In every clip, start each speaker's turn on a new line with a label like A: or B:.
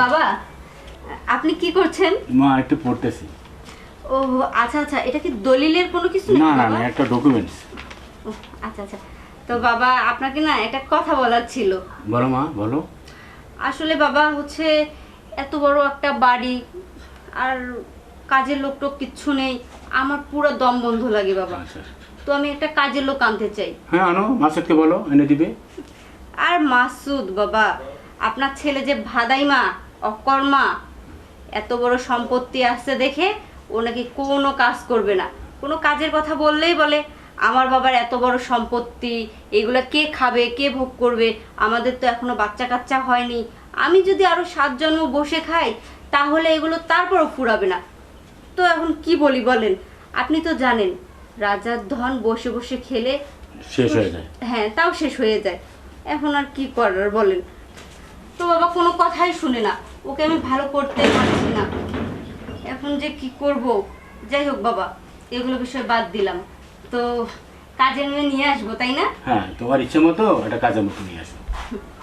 A: বাবা আপনি কি করছেন?
B: মা একটু পড়তেছি।
A: ও আচ্ছা আচ্ছা এটা কি দলিলের কোনো কিছু
B: না না? না একটা ডকুমেন্টস
A: আচ্ছা আচ্ছা। তো বাবা আপনাকে না একটা কথা বলার ছিল।
B: বলো মা বলো।
A: আসলে বাবা হচ্ছে এত বড় একটা বাড়ি আর কাজের লোক টোক কিচ্ছু নেই আমার পুরো দম বন্ধ লাগে বাবা।
B: আচ্ছা।
A: তো আমি একটা কাজের লোক আনতে চাই।
B: হ্যাঁ আনো মাসুদকে বলো এনে দিবে।
A: আর মাসুদ বাবা আপনার ছেলে যে ভাদাইমা অকর্মা এত বড় সম্পত্তি আসছে দেখে ও নাকি কোনো কাজ করবে না। কোনো কাজের কথা বললেই বলে আমার বাবার এত বড় সম্পত্তি এগুলো কে খাবে কে ভোগ করবে? আমাদের তো এখনও বাচ্চা কাচ্চা হয়নি। আমি যদি আরও সাত জন্ম বসে খাই তাহলে এগুলো তারপরও ফুরাবে না। তো এখন কি বলি বলেন? আপনি তো জানেন রাজার ধন বসে বসে খেলে
B: শেষ হয়ে যায়।
A: হ্যাঁ তাও শেষ হয়ে যায়। এখন আর কি করার বলেন? তো বাবা কোনো কথাই শুনে না। ওকে আমি ভালো করতে পারছি না। এখন যে কি করব? যাই হোক বাবা এগুলো বিষয় বাদ দিলাম। তো কাজের মেয়ে নিয়ে আসব তাই না?
B: হ্যাঁ তোমার ইচ্ছে মতো একটা কাজের মতো নিয়ে আসব।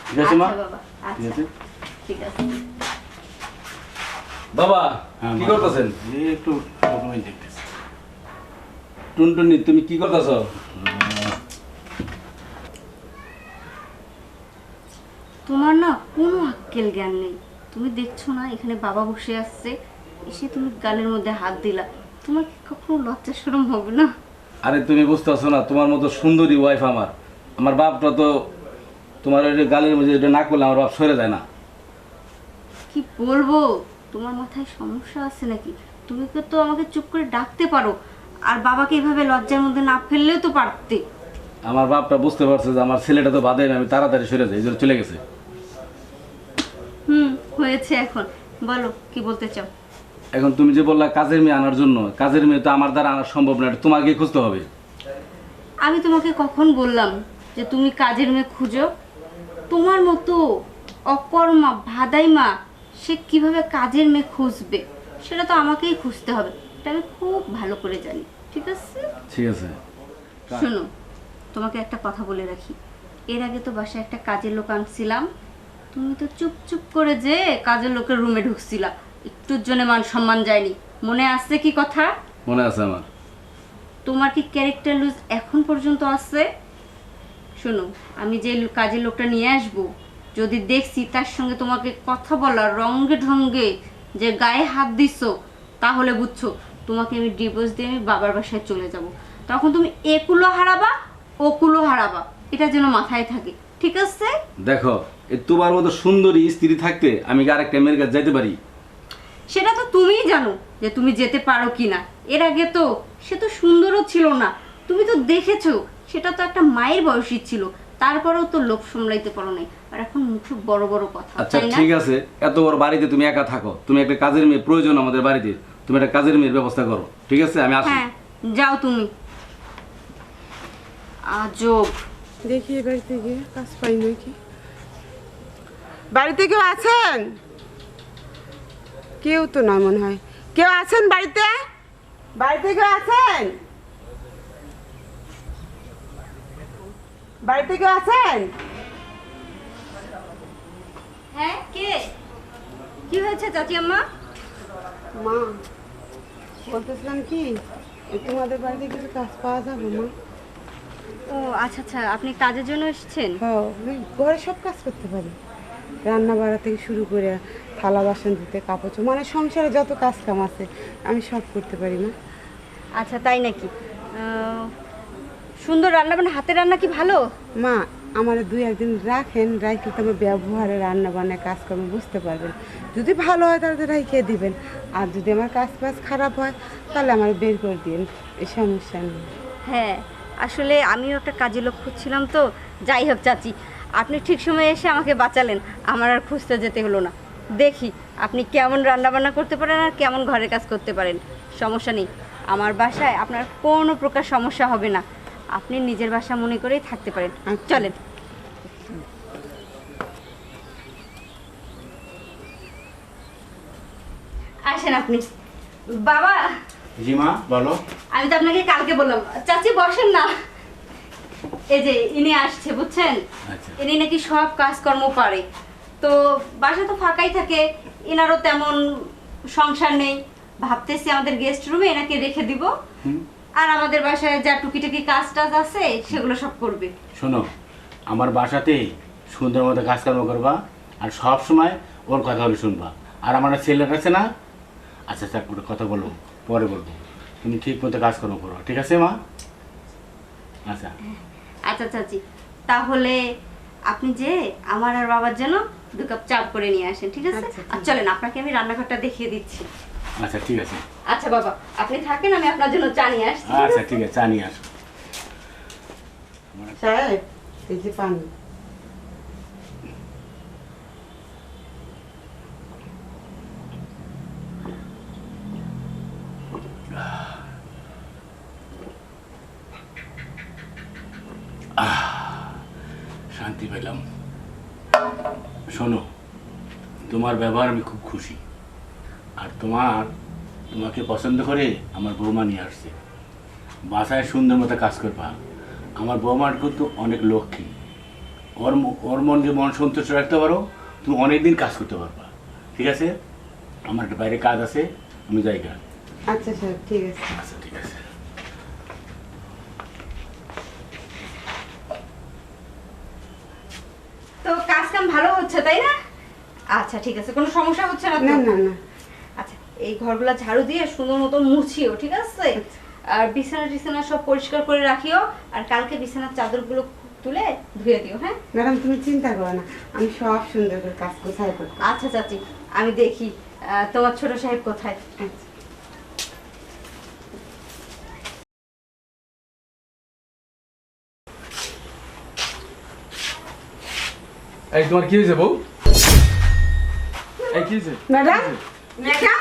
B: ঠিক আছে মা?
A: আচ্ছা
B: ঠিক
A: আচ্ছা
B: আছে।
A: ঠিক আছে।
C: বাবা
B: হ্যাঁ,
C: কি করতেছেন?
B: একটু ডকুমেন্ট দেখতেছি।
C: টুনটুনি তুমি কি করতেছ?
A: তোমার না কোনো আক্কেল জ্ঞান নেই। তুমি দেখছ না এখানে বাবা বসে আসছে। এসে তুমি গালের মধ্যে হাত দিলা। তোমার কি কখনো লজ্জা শরম হবে না?
C: আরে তুমি বুঝতেছো না তোমার মতো সুন্দরী ওয়াইফ আমার। আমার বাপটা তো তোমার ওই গালের মধ্যে এটা না করলে আমার বাপ সরে যায় না।
A: কি বলব? তোমার মাথায় সমস্যা আছে নাকি? তুমি কি তো আমাকে চুপ করে ডাকতে পারো। আর বাবাকে এভাবে লজ্জার মধ্যে না ফেললেও তো পারতে।
C: আমার বাপটা বুঝতে পারছে যে আমার ছেলেটা তো বাদে আমি তাড়াতাড়ি সরে যাই চলে গেছে।
A: হুম হয়েছে এখন। বলো কি বলতে চাও?
C: এখন তুমি যে বললা কাজের মেয়ে আনার জন্য কাজের মেয়ে তো আমার দ্বারা আনা সম্ভব না এটা তোমাকে খুঁজতে হবে।
A: আমি তোমাকে কখন বললাম যে তুমি কাজের মেয়ে খুঁজো? তোমার মতো অকর্মা ভাদাইমা সে কীভাবে কাজের মেয়ে খুঁজবে? সেটা তো আমাকেই খুঁজতে হবে। এটা আমি খুব ভালো করে জানি ঠিক আছে?
C: ঠিক আছে।
A: শোনো তোমাকে একটা কথা বলে রাখি। এর আগে তো বাসায় একটা কাজের লোক আনছিলাম তুমি তো চুপ চুপ করে যে কাজের লোকের রুমে ঢুকছিলা। একটুর জন্য মান সম্মান যায়নি। মনে আছে কি কথা?
C: মনে আছে আমার।
A: তোমার কি ক্যারেক্টার লুজ এখন পর্যন্ত আছে? শোনো আমি যে কাজের লোকটা নিয়ে আসব যদি দেখছি তার সঙ্গে তোমাকে কথা বলা রঙ্গে ঢঙ্গে যে গায়ে হাত দিছো তাহলে বুঝছ তোমাকে আমি ডিভোর্স দিয়ে আমি বাবার বাসায় চলে যাব। তখন তুমি একুলো হারাবা ওকুলো হারাবা। এটা যেন মাথায় থাকে। ঠিক আছে?
C: দেখো এই তোমার মতো সুন্দরী স্ত্রী থাকতে আমি কি আরেকটা মেয়ের কাছে যাইতে পারি?
A: সেটা তো তুমিই জানো যে তুমি যেতে পারো কি না এর আগে তো সে তো সুন্দরও ছিল না। তুমি তো দেখেছ সেটা তো একটা মায়ের বয়সী ছিল। তারপরেও তো লোভ সামলাইতে পারো নাই। আর এখন মুখে বড় বড় কথা
C: আচ্ছা ঠিক আছে। এত বড় বাড়িতে তুমি একা থাকো। তুমি একটা কাজের মেয়ে প্রয়োজন আমাদের বাড়িতে। তুমি একটা কাজের মেয়ের ব্যবস্থা করো। ঠিক আছে আমি আসি।
A: হ্যাঁ যাও তুমি। আজব।
D: দেখি এ বাড়িতে গিয়ে কাজ পাই নাকি বাড়িতে কেউ আছেন? কেউ তো না মনে হয়। কেউ আছেন বাড়িতে? বাড়িতে কেউ আছেন? বাড়িতে কেউ আছেন?
A: হ্যাঁ কে? কি হয়েছে চাচি আম্মা?
D: মা বলতেছিলাম কি তোমাদের বাড়িতে কিছু কাজ পাওয়া যাবে মা।
A: ও আচ্ছা আচ্ছা আপনি কাজের জন্য এসেছেন?
D: হ্যাঁ আমি ঘরে সব কাজ করতে পারি। রান্না বাড়া থেকে শুরু করে থালা বাসন ধুতে কাপড় চোপড়, মানে সংসারে যত কাজ কাম আছে আমি সব করতে পারি না।
A: আচ্ছা তাই নাকি? আহ, সুন্দর রান্না মানে হাতের রান্না কি ভালো?
D: মা আমার দুই একদিন রাখেন রাখলে তো আমার ব্যবহারে রান্না বান্না কাজকর্ম বুঝতে পারবেন। যদি ভালো হয় তাহলে তো রাইখে দিবেন। আর যদি আমার কাজ বাজ খারাপ হয় তাহলে আমার বের করে দিন এই সমস্যা নেই।
A: হ্যাঁ আসলে আমিও একটা কাজে লোক খুঁজছিলাম তো। যাই হোক চাচি, আপনি ঠিক সময়ে এসে আমাকে বাঁচালেন। আমার আর খুঁজতে যেতে হলো না। দেখি আপনি কেমন রান্না বান্না করতে পারেন আর কেমন ঘরের কাজ করতে পারেন। সমস্যা নেই। আমার বাসায় আপনার কোনো প্রকার সমস্যা হবে না। আপনি নিজের বাসা মনে করেই থাকতে পারেন। চলেন। আসেন আপনি। বাবা!
B: জি মা বলো।
A: আমি তো আপনাকে কালকে বললাম। চাচি বসেন না। এই যে ইনি আসছে বুঝছেন?
B: আচ্ছা।
A: ইনি নাকি সব কাজকর্ম পারে তো বাসা তো ফাঁকাই থাকে এনারও তেমন সংসার নেই। ভাবতেছি আমাদের গেস্ট রুমে এনাকে রেখে দিব। আর আমাদের বাসায় যা টুকিটাকি কাজ টাজ আছে সেগুলো সব করবে।
B: শোনো আমার বাসাতে সুন্দর মতো কাজকর্ম করবা আর সব সময় ওর কথা হলে শুনবা। আর আমার একটা ছেলে আছে না? আচ্ছা আচ্ছা কথা বলব পরে বলব। তুমি ঠিক মতো কাজকর্ম করো। ঠিক আছে মা? আচ্ছা।
A: আচ্ছা চাচি তাহলে আপনি যে আমার আর বাবার জন্য দু কাপ চা করে নিয়ে আসেন ঠিক আছে?
D: আচ্ছা,
A: আর চলেন আপনাকে আমি রান্নাঘরটা দেখিয়ে দিচ্ছি।
B: আচ্ছা ঠিক আছে।
A: আচ্ছা বাবা আপনি থাকেন আমি আপনার জন্য চা নিয়ে আসছি।
B: আচ্ছা ঠিক আছে চা নিয়ে আসো।
D: সাহেব এই যে পানি।
B: শান্তি পেলাম। শোনো তোমার ব্যবহার আমি খুব খুশি। আর তোমার তোমাকে পছন্দ করে আমার বৌমা নিয়ে আসছে। বাসায় সুন্দর মতো কাজ করবা। আমার বৌমার কিন্তু অনেক লক্ষ্মী। ওর ওর মনকে মন সন্তুষ্ট রাখতে পারো তুমি অনেক দিন কাজ করতে পারবা। ঠিক আছে? আমার একটা বাইরে কাজ আছে আমি যাই।
D: আচ্ছা সাহেব ঠিক আছে
B: আচ্ছা ঠিক আছে
A: তো কাজ কাম ভালো হচ্ছে তাই না? আচ্ছা ঠিক আছে কোনো সমস্যা হচ্ছে না
D: না না না।
A: আচ্ছা এই ঘরগুলো ঝাড়ু দিয়ে সুন্দর মতো মুছিও ঠিক আছে? আর বিছানা টিছানা সব পরিষ্কার করে রাখিও আর কালকে বিছানার চাদরগুলো তুলে ধুয়ে দিও হ্যাঁ?
D: ম্যাডাম তুমি চিন্তা করো না আমি সব সুন্দর করে কাজ কোথায় সাহেব
A: আচ্ছা চাচি আমি দেখি তোমার ছোট সাহেব কোথায়?
D: আচ্ছা।
C: এই তোমার কি হয়েছে বউ? এই কি হয়েছে?
D: ম্যাডাম? ম্যাডাম?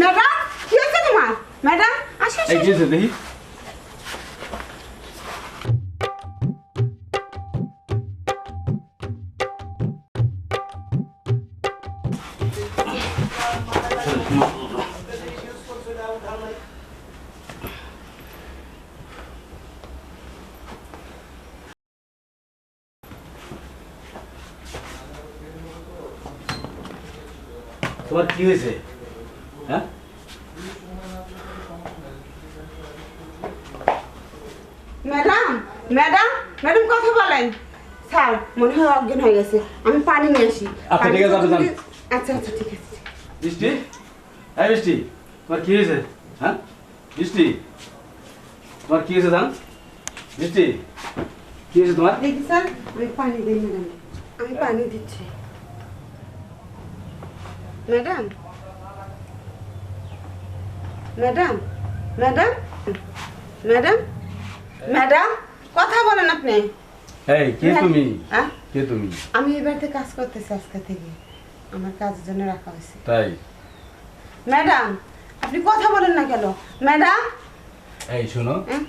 D: ম্যাডাম? কি হয়েছে তোমার? ম্যাডাম আসো
C: এই কি হয়েছে? দেখি। কি হয়েছে? হ্যাঁ?
D: ম্যাডাম ম্যাডাম ম্যাডাম কথা বলেন। স্যার মনে হয় অজ্ঞান হয়ে গেছে। আমি পানি নিয়ে আসি।
C: আচ্ছা, ঠিক আছে, আপনি
D: আচ্ছা আচ্ছা ঠিক আছে।
C: বৃষ্টি এই বৃষ্টি তোমার কি হয়েছে? হ্যাঁ? বৃষ্টি তোমার কি হয়েছে জান? বৃষ্টি কি হয়েছে তোমার?
D: দেখি স্যার আমি পানি দিই ম্যাডাম। আমি পানি দিচ্ছি। Madam madam madam madam madam কথা বলেন আপনি।
C: এই কে তুমি?
D: হ্যাঁ?
C: কে তুমি?
D: আমি এই বাড়িতে কাজ করতেছি আজকে থেকে। আমার কাজের জন্য রাখা হয়েছে।
C: তাই?
D: ম্যাডাম আপনি কথা বলেন না কেন? ম্যাডাম
C: এই শোনো
D: হ্যাঁ?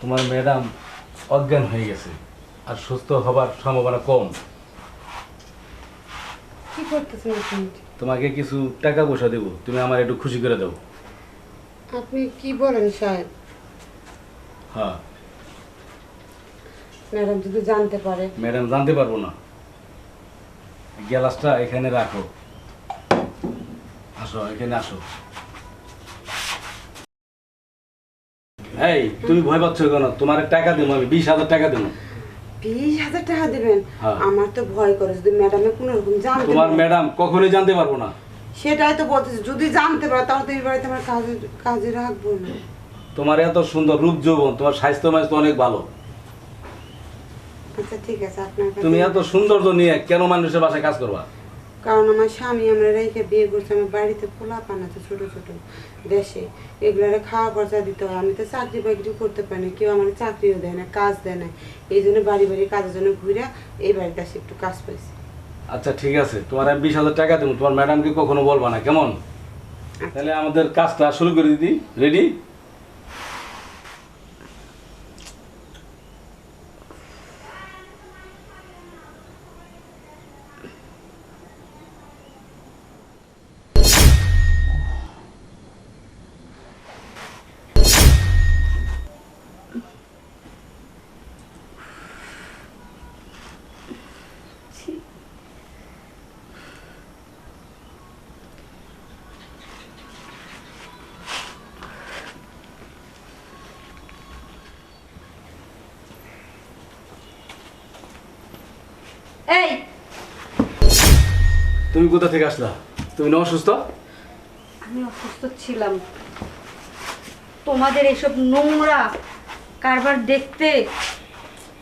C: তোমার ম্যাডাম অজ্ঞান হয়ে গেছে আর সুস্থ হবার সম্ভাবনা কম।
D: কি করতেছেন আপনি?
C: তোমাকে কিছু টাকা পয়সা দেবো তুমি আমার একটু খুশি করে দাও।
D: আপনি কি বলেন সাহেব?
C: হ্যাঁ।
D: ম্যাডাম যদি জানতে পারে।
C: ম্যাডাম জানতে পারব না। গ্যালাসটা এখানে রাখো। আসো এখানে আসো। এই তুমি ভয় পাচ্ছ কেন? তোমার টাকা দেবো আমি বিশ হাজার টাকা দেবো।
D: বিশ হাজার টাকা দেবেন।
C: হ্যাঁ।
D: আমার তো ভয় করে যদি ম্যাডামে কোনো রকম জানতে
C: তোমার ম্যাডাম কখনোই জানতে পারব না।
D: সেটাই তো বলতেছি যদি জানতে পারে তাহলে তো এই বাড়িতে আমার কাজে কাজে রাখব না।
C: তোমার এত সুন্দর রূপ যৌবন তোমার স্বাস্থ্য মাস্ত অনেক ভালো।
D: আচ্ছা ঠিক আছে আপনার
C: তুমি এত সৌন্দর্য নিয়ে কেন মানুষের বাসায় কাজ করবা?
D: কারণ আমার স্বামী আমরা রেখে বিয়ে করছে আমার বাড়িতে পোলা পান আছে ছোটো ছোট দেশে। এগুলারে খাওয়া খরচা দিতে হয়। আমি তো চাকরি বাকরি করতে পারি না কেউ আমার চাকরিও দেয় না কাজ দেয় না। এই জন্য বাড়ি বাড়ি কাজের জন্য ঘুরে এই বাড়িতে আসে একটু কাজ পাইছি।
C: আচ্ছা ঠিক আছে। তোমার আমি বিশ হাজার টাকা দেবো তোমার ম্যাডামকে কখনো বলবা না কেমন? তাহলে আমাদের কাজটা শুরু করে দিদি রেডি তুমি কোথা থেকে আসলা? তুমি না অসুস্থ
A: আমি অসুস্থ ছিলাম। তোমাদের এসব নোংরা কারবার দেখতে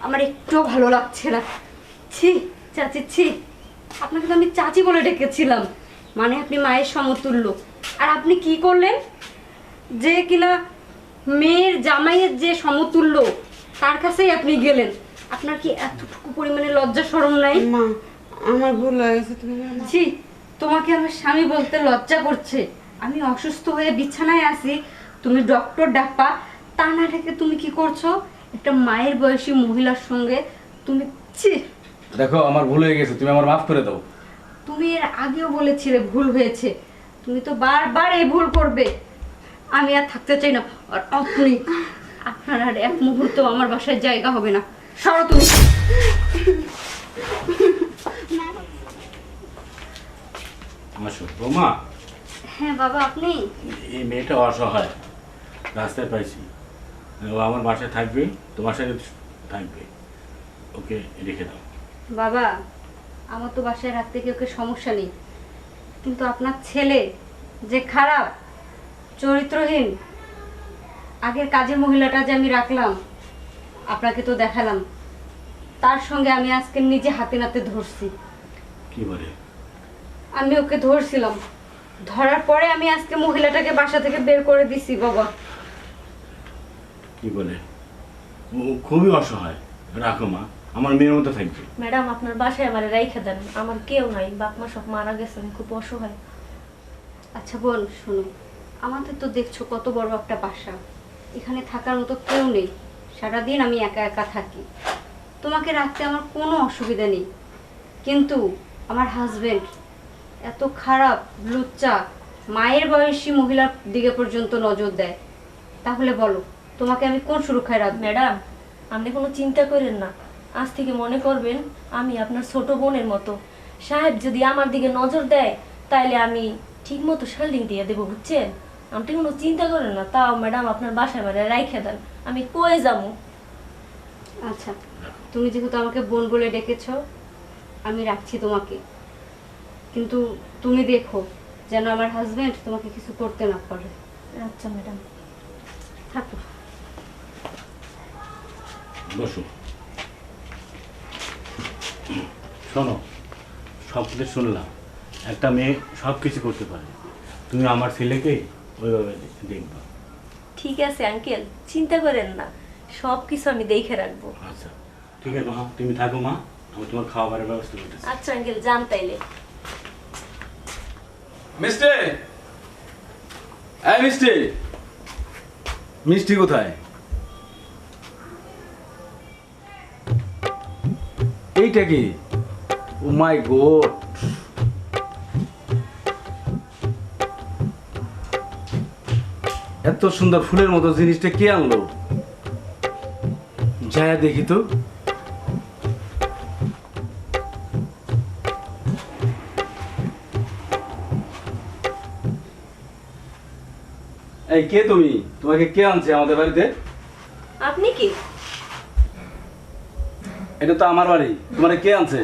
A: আমার একটুও ভালো লাগছে না। ছি চাচি ছি। আপনাকে তো আমি চাচি বলে ডেকেছিলাম। মানে আপনি মায়ের সমতুল্য। আর আপনি কি করলেন? যে কিনা মেয়ের জামাইয়ের যে সমতুল্য তার কাছেই আপনি গেলেন। আপনার কি এতটুকু পরিমাণে লজ্জা সরম নাই?
D: মা আমার ভুল হয়ে গেছে তুমি আমার
A: জি তোমাকে আমার স্বামী বলতে লজ্জা করছে। আমি অসুস্থ হয়ে বিছানায় আছি তুমি ডক্টর ডাক্পা তা না ডেকে তুমি কি করছ? একটা মায়ের বয়সী মহিলার সঙ্গে তুমি ছি।
C: দেখো আমার ভুল হয়ে গেছে তুমি আমার মাফ করে দাও।
A: তুমি এর আগেও বলেছিলে ভুল হয়েছে। তুমি তো বারবার এই ভুল করবে। আমি আর থাকতে চাই না আর আপনি আপনার আর এক মুহূর্ত আমার বাসায় জায়গা হবে না। সরো তুমি।
B: আসো। বৌমা
A: হ্যাঁ বাবা আপনি?
B: এই মেয়েটা অসহায়। রাস্তায় পাইছি। ও আমার বাসায় থাকবে তোমার সাথে থাকবে। ওকে রেখে দাও।
A: বাবা আমার তো বাসায় রাখতে কেউ সমস্যা নেই। কিন্তু আপনার ছেলে যে খারাপ চরিত্রহীন আগের কাজের মহিলাটা যে আমি রাখলাম আপনাকে তো দেখালাম। তার সঙ্গে আমি আজকে নিজে হাতে নাতে ধরছি।
B: কি বলে?
A: আমি ওকে ধরছিলাম। ধরার পরে আমি আজকে মহিলাটাকে বাসা থেকে বের করে দিছি বাবা।
B: কি বলে? ও খুবই অসহায়। রাখো মা আমার মেয়ের মতো থাকবে।
E: ম্যাডাম আপনার বাসায় আমার রাইখা দেন। আমার কেউ নাই বাপ মা সব মারা গেছেন খুব অসহায়।
A: আচ্ছা বল শোনো আমাদের তো দেখছ কত বড় একটা বাসা। এখানে থাকার মতো কেউ নেই। সারাদিন আমি একা একা থাকি। তোমাকে রাখতে আমার কোনো অসুবিধা নেই। কিন্তু আমার হাজবেন্ড এত খারাপ লুচ্চা। মায়ের বয়সী মহিলার দিকে পর্যন্ত নজর দেয়। তাহলে বলো তোমাকে আমি কোন সুরক্ষায় রাখব?
E: ম্যাডাম আপনি কোনো চিন্তা করেন না। আজ থেকে মনে করবেন আমি আপনার ছোট বোনের মতো। সাহেব যদি আমার দিকে নজর দেয় তাহলে আমি ঠিক মতো শাল্ডিং দিয়ে দেবো বুঝছেন? আপনি কোনো চিন্তা করেন না তাও ম্যাডাম আপনার বাসায় মানে রাইখা দেন। আমি কয়ে যাব?
A: আচ্ছা তুমি যেহেতু আমাকে বোন বলে ডেকেছ আমি রাখছি তোমাকে। কিন্তু তুমি দেখো যেন আমার হাজবেন্ড তোমাকে কিছু করতে না পারে।
E: আচ্ছা ম্যাডাম
A: থাকো।
B: বসো। শোনো সব কিছু শুনলাম একটা মেয়ে সব কিছু করতে পারে। তুমি আমার ছেলেকে ওইভাবে দেখবা।
E: ঠিক আছে আঙ্কেল চিন্তা করেন না। সব কিছু আমি দেখে রাখব।
B: আচ্ছা ঠিক আছে মা। তুমি থাকো মা। আমি তোমার খাবারের ব্যবস্থা করতেছি।
E: আচ্ছা আঙ্কেল যান তাইলে।
C: মিষ্টি? এই মিষ্টি। মিষ্টি কোথায়? এইটা কি? ও মাই গড এত সুন্দর ফুলের মতো জিনিসটা কে আনলো? যায় দেখি তো। এই কে তুমি? তোমাকে কে আনছে আমাদের বাড়িতে?
E: আপনি কি?
C: এটা তো আমার বাড়ি। তোমার কে আনছে?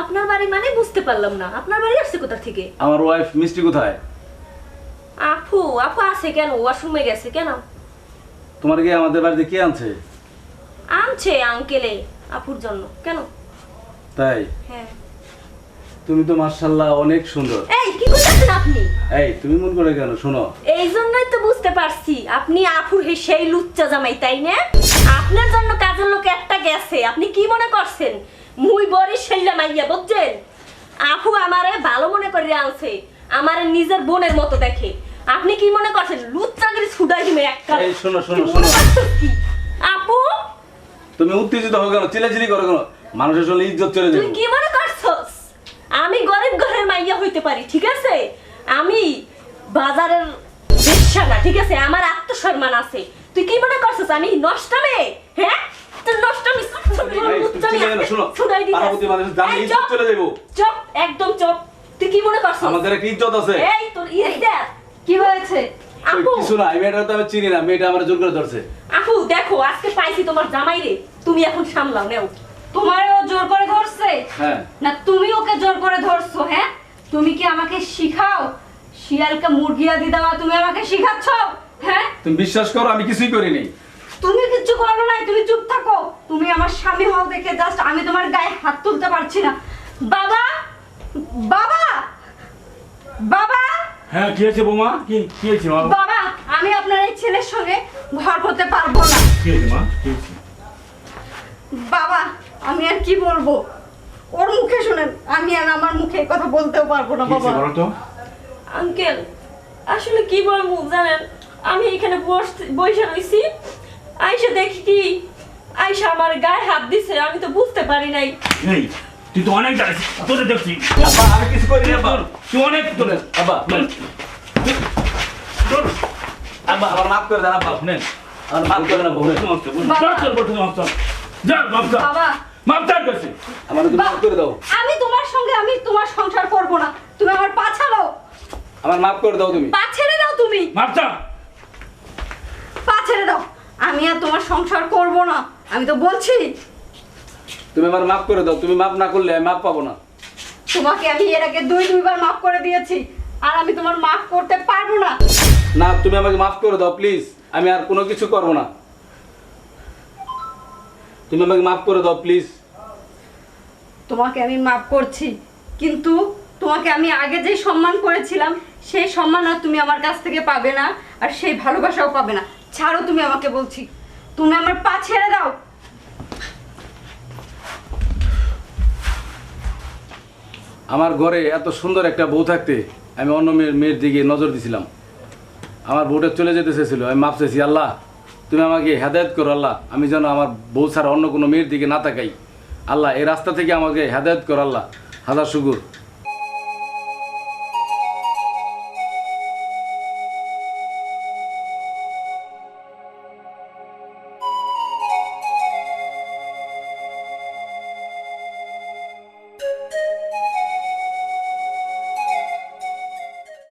E: আপনার বাড়ি মানে বুঝতে পারলাম না। আপনার বাড়ি আসছে কোথা থেকে?
C: আমার ওয়াইফ মিষ্টি কোথায়?
E: আপু আপু আছে কেন? ওয়াশরুমে গেছে কেন?
C: তোমার কে আমাদের বাড়িতে কে আনছে?
E: আনছে আঙ্কেলে আপুর জন্য। কেন?
C: তাই?
E: হ্যাঁ।
C: তুমি তো মার্শাল্লাহ অনেক সুন্দর।
E: এই কি করতেছেন আপনি?
C: এই তুমি মন করে কেন? শোনো।
E: এই জন্যই তো বুঝতে পারছি। আপনি আপুর হে সেই লুচ্চা জামাই তাই না? আপনার জন্য কাজের লোক একটা গেছে। আপনি কি মনে করছেন? মুই বড়ি সেল্লা মাইয়া বুঝছেন? আপু আমারে ভালো মনে করে আনছে। আমারে নিজের বোনের মতো দেখে। আপনি কি মনে করছেন? লুচ্চাগিরি ছুডাই দিবে একটা
C: এই শোনো, শোনো, শোনো।
E: আপু?
C: তুমি উত্তেজিত হো কেন? চিলাচিলি করো কেন? মানুষের সঙ্গে ইজ্জত চলে যাবে।
E: কি মনে করছস আমি গরিব ঘরের মাইয়া হইতে পারি ঠিক আছে? আমি বাজারের বেশ্যা না ঠিক আছে? আমার আত্মসম্মান আছে। তুই কি মনে করছস আমি নষ্ট মেয়ে? হ্যাঁ? তুই নষ্ট। চুপ। একদম চুপ। তুই কি মনে করছস?
C: আমাদের একটা ইজ্জত আছে।
E: এই তোর ইজ্জত।
A: কি হয়েছে?
C: ওই
E: আপু
C: কিছু না মেয়েটা তো আমি চিনি না মেয়েটা আমার জোর করে ধরছে।
E: আপু দেখো আজকে পাইছি তোমার জামাই রে তুমি এখন সামলাও নেও।
A: তোমারও জোর করে ধরছে?
C: হ্যাঁ।
A: না তুমি ওকে জোর করে ধরছো হ্যাঁ? তুমি কি আমাকে শিখাও? শিয়ালকে মুরগিয়া দি দেওয়া তুমি আমাকে শিখাচ্ছ? হ্যাঁ?
C: তুমি বিশ্বাস করো আমি কিছুই করিনি।
A: তুমি কিচ্ছু করো নাই তুমি চুপ থাকো। তুমি আমার স্বামী হও দেখে জাস্ট আমি তোমার গায়ে হাত তুলতে পারছি না। বাবা! বাবা! বাবা!
B: হ্যাঁ কি হয়েছে বৌমা? কি কি হয়েছে মা
A: বাবা আমি আপনার এই ছেলের সঙ্গে ঘর করতে পারব না।
B: কি হয়েছে মা? কি হয়েছে?
A: বাবা! আমি আর কি বলব? ওর মুখে শুনেন আমি আর আমার মুখে এই কথা বলতেও পারব না বাবা।
E: আঙ্কেল আসলে কি বলব জানেন? আমি এখানে বসতে বসে রইছি। আইসা দেখি কি আইসা আমার গায়ে হাত দিছে আমি তো বুঝতে পারি নাই।
B: এই তুই তো অনেক জানিস তোরে দেখছি।
C: আব্বা আমি কিছু করিনি আব্বা।
B: তুই অনেক তোরে
C: আব্বা
B: তোর
C: আব্বা আমার মাফ করে দেন আব্বা।
B: নেন।
C: আমার মাফ করে।
B: চল চল যা মাপ
A: বাবা
B: মাপ চার
C: আমার তুমি মাফ করে দাও।
A: আমি তোমার সঙ্গে আমি তোমার সংসার করব না। তুমি আমার পা ছাড়ো।
C: আমার মাফ করে দাও তুমি।
A: পা ছেড়ে দাও তুমি। পা ছেড়ে দাও। আমি আর তোমার সংসার করব না। আমি তো বলছি।
C: তুমি আমার মাফ করে দাও। তুমি মাফ না করলে আমি মাফ পাবো না।
A: তোমাকে আমি এর আগে দুই দুইবার মাফ করে দিয়েছি। আর আমি তোমার মাফ করতে পারব না।
C: না তুমি আমাকে মাফ করে দাও প্লিজ। আমি আর কোনো কিছু করব না। তুমি আমাকে মাফ করে দাও প্লিজ
A: তোমাকে আমি মাফ করছি কিন্তু তোমাকে আমি আগে যে সম্মান করেছিলাম সেই সম্মান আর তুমি আমার কাছ থেকে পাবে না আর সেই ভালোবাসাও পাবে না। ছাড়ো তুমি আমাকে বলছি তুমি আমার পা ছেড়ে দাও।
C: আমার ঘরে এত সুন্দর একটা বউ থাকতে আমি অন্য মেয়ের মেয়ের দিকে নজর দিছিলাম। আমার বউটা চলে যেতে চেয়েছিল আমি মাপ চাইছি আল্লাহ। তুমি আমাকে হেদায়ত করো, আল্লাহ। আমি যেন আমার বউ ছাড়া অন্য কোনো মেয়ের দিকে না তাকাই। আল্লাহ, এই রাস্তা থেকে আমাকে হেদায়ত করো, আল্লাহ। হাজার শুকুর।